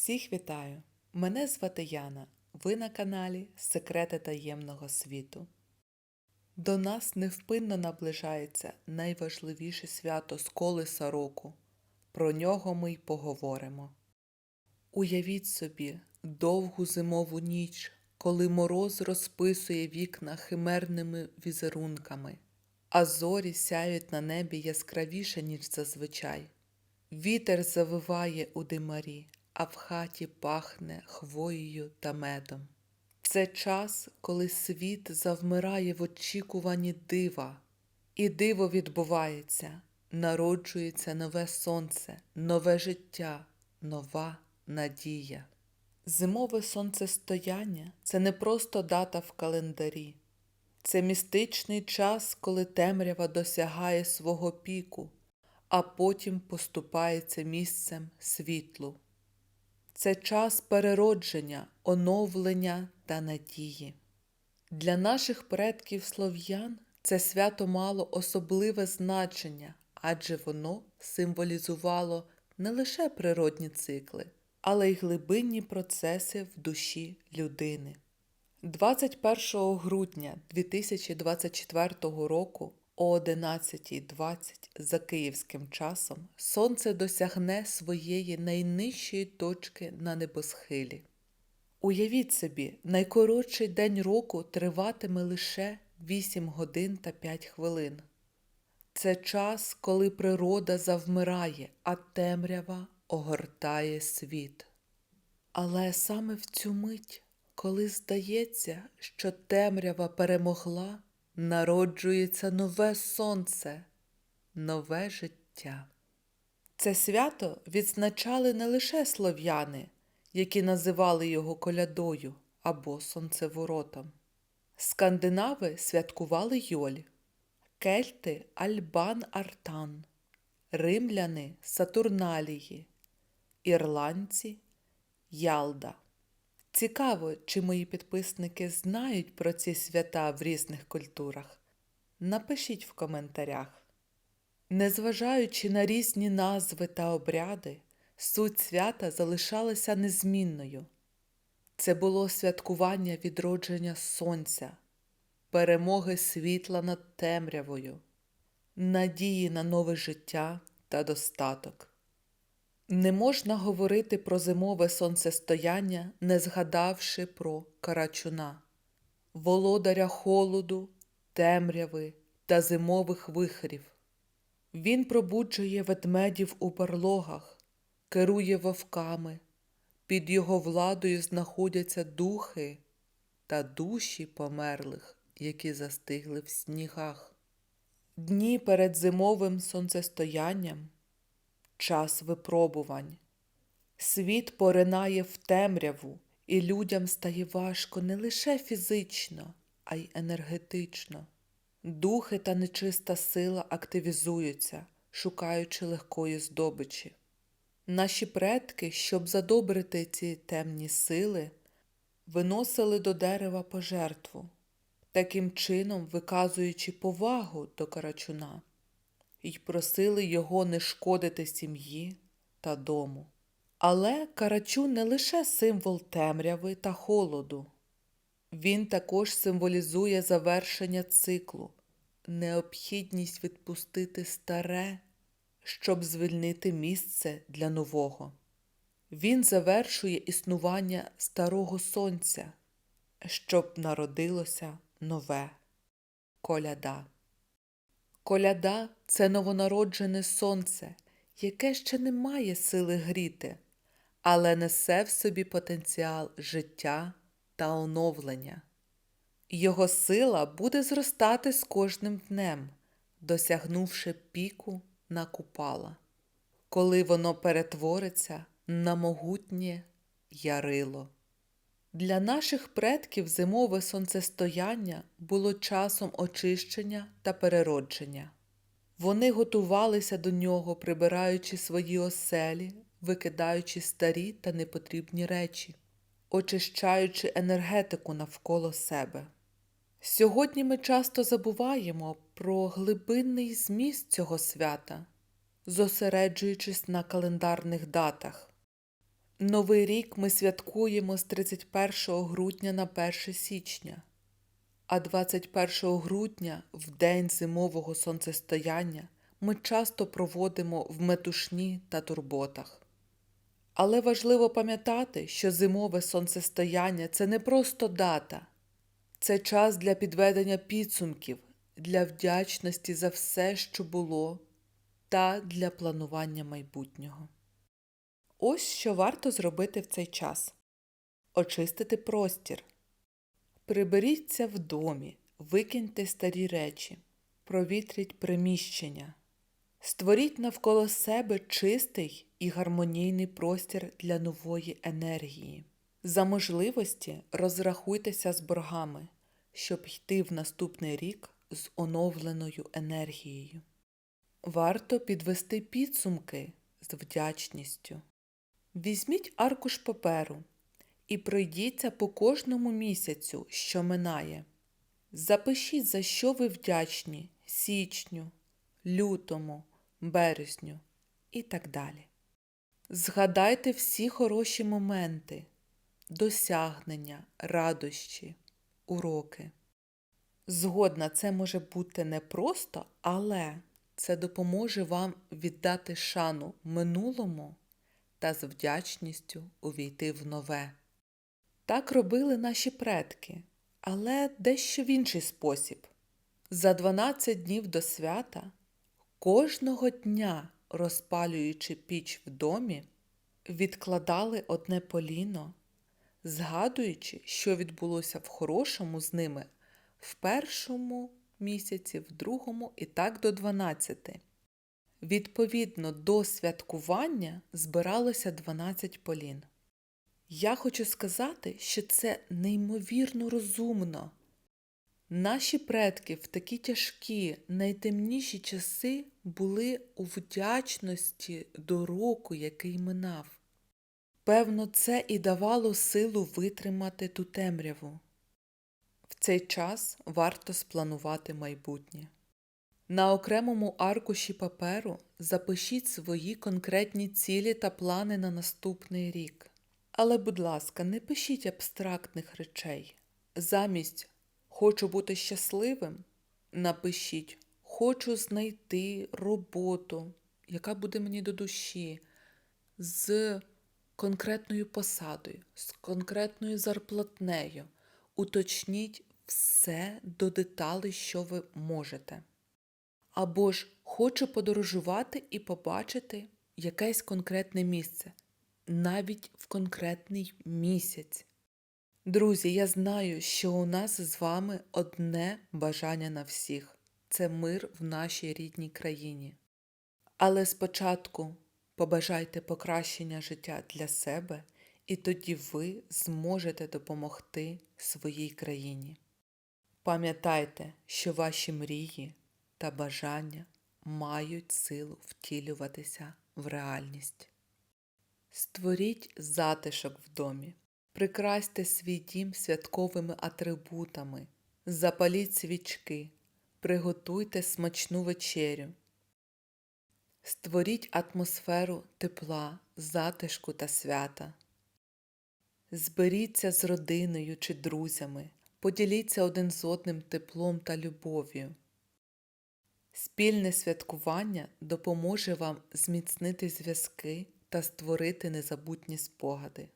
Всіх вітаю! Мене звати Яна. Ви на каналі Секрети таємного світу. До нас невпинно наближається найважливіше свято з колеса року. Про нього ми й поговоримо. Уявіть собі довгу зимову ніч, коли мороз розписує вікна химерними візерунками, а зорі сяють на небі яскравіше, ніж зазвичай. Вітер завиває у димарі, а в хаті пахне хвоєю та медом. Це час, коли світ завмирає в очікуванні дива, і диво відбувається, народжується нове сонце, нове життя, нова надія. Зимове сонцестояння це не просто дата в календарі, це містичний час, коли темрява досягає свого піку, а потім поступається місцем світлу. Це час переродження, оновлення та надії. Для наших предків слов'ян це свято мало особливе значення, адже воно символізувало не лише природні цикли, але й глибинні процеси в душі людини. 21 грудня 2024 року о 11.20 за київським часом сонце досягне своєї найнижчої точки на небосхилі. Уявіть собі, найкоротший день року триватиме лише 8 годин та 5 хвилин. Це час, коли природа завмирає, а темрява огортає світ. Але саме в цю мить, коли здається, що темрява перемогла, народжується нове сонце, нове життя. Це свято відзначали не лише слов'яни, які називали його колядою або сонцеворотом. Скандинави святкували Йоль, кельти Альбан Артан, римляни Сатурналії, ірландці Ялда. Цікаво, чи мої підписники знають про ці свята в різних культурах. Напишіть в коментарях. Незважаючи на різні назви та обряди, суть свята залишалася незмінною. Це було святкування відродження сонця, перемоги світла над темрявою, надії на нове життя та достаток. Не можна говорити про зимове сонцестояння, не згадавши про Карачуна, володаря холоду, темряви та зимових вихрів. Він пробуджує ведмедів у барлогах, керує вовками, під його владою знаходяться духи та душі померлих, які застигли в снігах. Дні перед зимовим сонцестоянням час випробувань. Світ поринає в темряву, і людям стає важко не лише фізично, а й енергетично. Духи та нечиста сила активізуються, шукаючи легкої здобичі. Наші предки, щоб задобрити ці темні сили, виносили до дерева пожертву, таким чином виказуючи повагу до карачуна й просили його не шкодити сім'ї та дому. Але Карачун не лише символ темряви та холоду, він також символізує завершення циклу, необхідність відпустити старе, щоб звільнити місце для нового. Він завершує існування старого сонця, щоб народилося нове коляда. Коляда це новонароджене сонце, яке ще не має сили гріти, але несе в собі потенціал життя та оновлення. Його сила буде зростати з кожним днем, досягнувши піку на купала, коли воно перетвориться на могутнє ярило. Для наших предків зимове сонцестояння було часом очищення та переродження. Вони готувалися до нього, прибираючи свої оселі, викидаючи старі та непотрібні речі, очищаючи енергетику навколо себе. Сьогодні ми часто забуваємо про глибинний зміст цього свята, зосереджуючись на календарних датах. Новий рік ми святкуємо з 31 грудня на 1 січня, а 21 грудня, в день зимового сонцестояння, ми часто проводимо в метушні та турботах. Але важливо пам'ятати, що зимове сонцестояння це не просто дата, це час для підведення підсумків, для вдячності за все, що було, та для планування майбутнього. Ось що варто зробити в цей час: очистити простір. Приберіться в домі, викиньте старі речі, провітріть приміщення, створіть навколо себе чистий і гармонійний простір для нової енергії. За можливості розрахуйтеся з боргами, щоб йти в наступний рік з оновленою енергією. Варто підвести підсумки з вдячністю. Візьміть аркуш паперу і пройдіться по кожному місяцю, що минає. Запишіть, за що ви вдячні січню, лютому, березню і так далі. Згадайте всі хороші моменти, досягнення, радощі, уроки. Згодна, це може бути непросто, але це допоможе вам віддати шану минулому та з вдячністю увійти в нове. Так робили наші предки, але дещо в інший спосіб. За 12 днів до свята, кожного дня, розпалюючи піч в домі, відкладали одне поліно, згадуючи, що відбулося в хорошому з ними в першому місяці, в другому і так до 12. Відповідно до святкування збиралося 12 полін. Я хочу сказати, що це неймовірно розумно. Наші предки в такі тяжкі, найтемніші часи були у вдячності до року, який минав. Певно, це і давало силу витримати ту темряву. В цей час варто спланувати майбутнє. На окремому аркуші паперу запишіть свої конкретні цілі та плани на наступний рік. Але, будь ласка, не пишіть абстрактних речей. Замість хочу бути щасливим, напишіть Хочу знайти роботу, яка буде мені до душі, з конкретною посадою, з конкретною зарплатнею. Уточніть все до деталей, що ви можете. Або ж хочу подорожувати і побачити якесь конкретне місце, навіть в конкретний місяць. Друзі, я знаю, що у нас з вами одне бажання на всіх це мир в нашій рідній країні. Але спочатку побажайте покращення життя для себе, і тоді ви зможете допомогти своїй країні. Пам'ятайте, що ваші мрії та бажання мають силу втілюватися в реальність. Створіть затишок в домі, прикрасьте свій дім святковими атрибутами, запаліть свічки, приготуйте смачну вечерю. Створіть атмосферу тепла, затишку та свята. Зберіться з родиною чи друзями, поділіться один з одним теплом та любов'ю. Спільне святкування допоможе вам зміцнити зв'язки та створити незабутні спогади.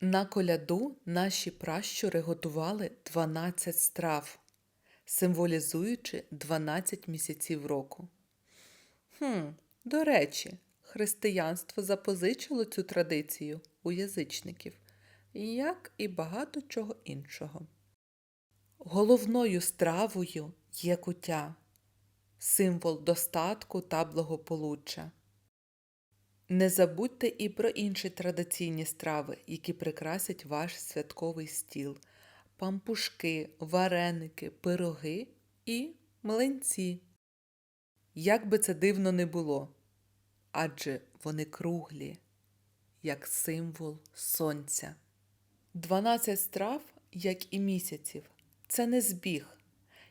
На коляду наші пращури готували 12 страв, символізуючи 12 місяців року. Хм, до речі, християнство запозичило цю традицію у язичників, як і багато чого іншого. Головною стравою є куття символ достатку та благополуччя. Не забудьте і про інші традиційні страви, які прикрасять ваш святковий стіл, пампушки, вареники, пироги і млинці. Як би це дивно не було, адже вони круглі, як символ сонця. Дванадцять страв, як і місяців, це не збіг.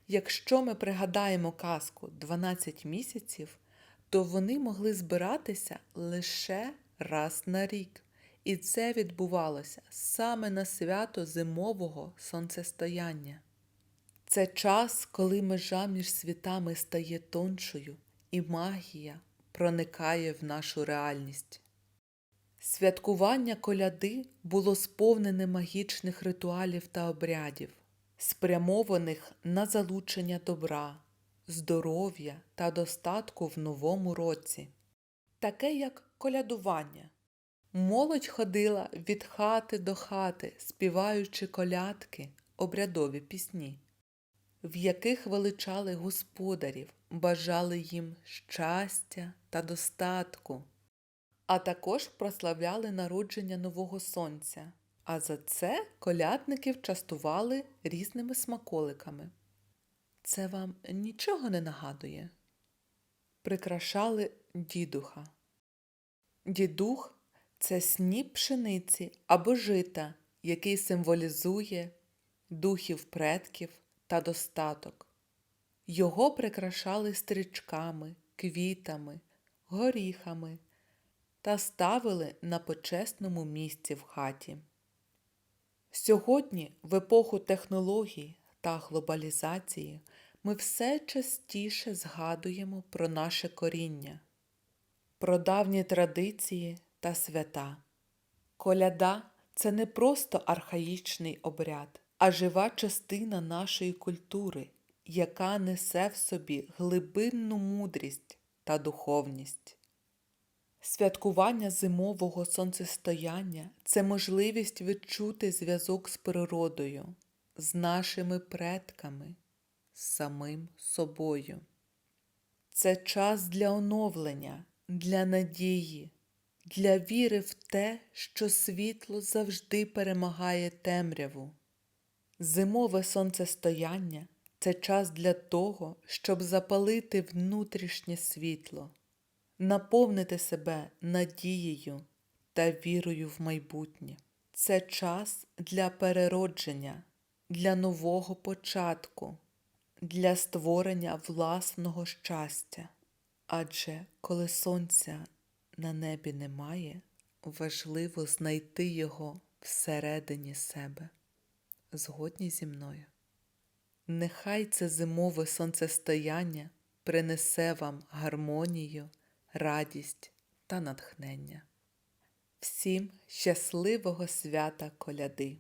Якщо ми пригадаємо казку 12 місяців, то вони могли збиратися лише раз на рік, І це відбувалося саме на свято зимового сонцестояння. Це час, коли межа між світами стає тоншою, і магія проникає в нашу реальність. Святкування коляди було сповнене магічних ритуалів та обрядів, спрямованих на залучення добра, здоров'я та достатку в новому році, таке як колядування. Молодь ходила від хати до хати, співаючи колядки, обрядові пісні, в яких величали господарів, бажали їм щастя та достатку а також прославляли народження нового сонця. А за це колядників частували різними смаколиками. Це вам нічого не нагадує? Прикрашали дідуха. Дідух це сніп пшениці або жита, який символізує духів предків та достаток. Його прикрашали стрічками, квітами, горіхами та ставили на почесному місці в хаті. Сьогодні, в епоху технологій та глобалізації, ми все частіше згадуємо про наше коріння, про давні традиції та свята. Коляда це не просто архаїчний обряд, а жива частина нашої культури, яка несе в собі глибинну мудрість та духовність. Святкування зимового сонцестояння це можливість відчути зв'язок з природою, з нашими предками, з самим собою. Це час для оновлення, для надії, для віри в те, що світло завжди перемагає темряву. Зимове сонцестояння це час для того, щоб запалити внутрішнє світло наповнити себе надією та вірою в майбутнє. Це час для переродження, для нового початку, для створення власного щастя. Адже коли сонця на небі немає, важливо знайти його всередині себе. Згодні зі мною. Нехай це зимове сонцестояння принесе вам гармонію радість та натхнення. Всім щасливого свята коляди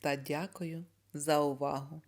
та дякую за увагу!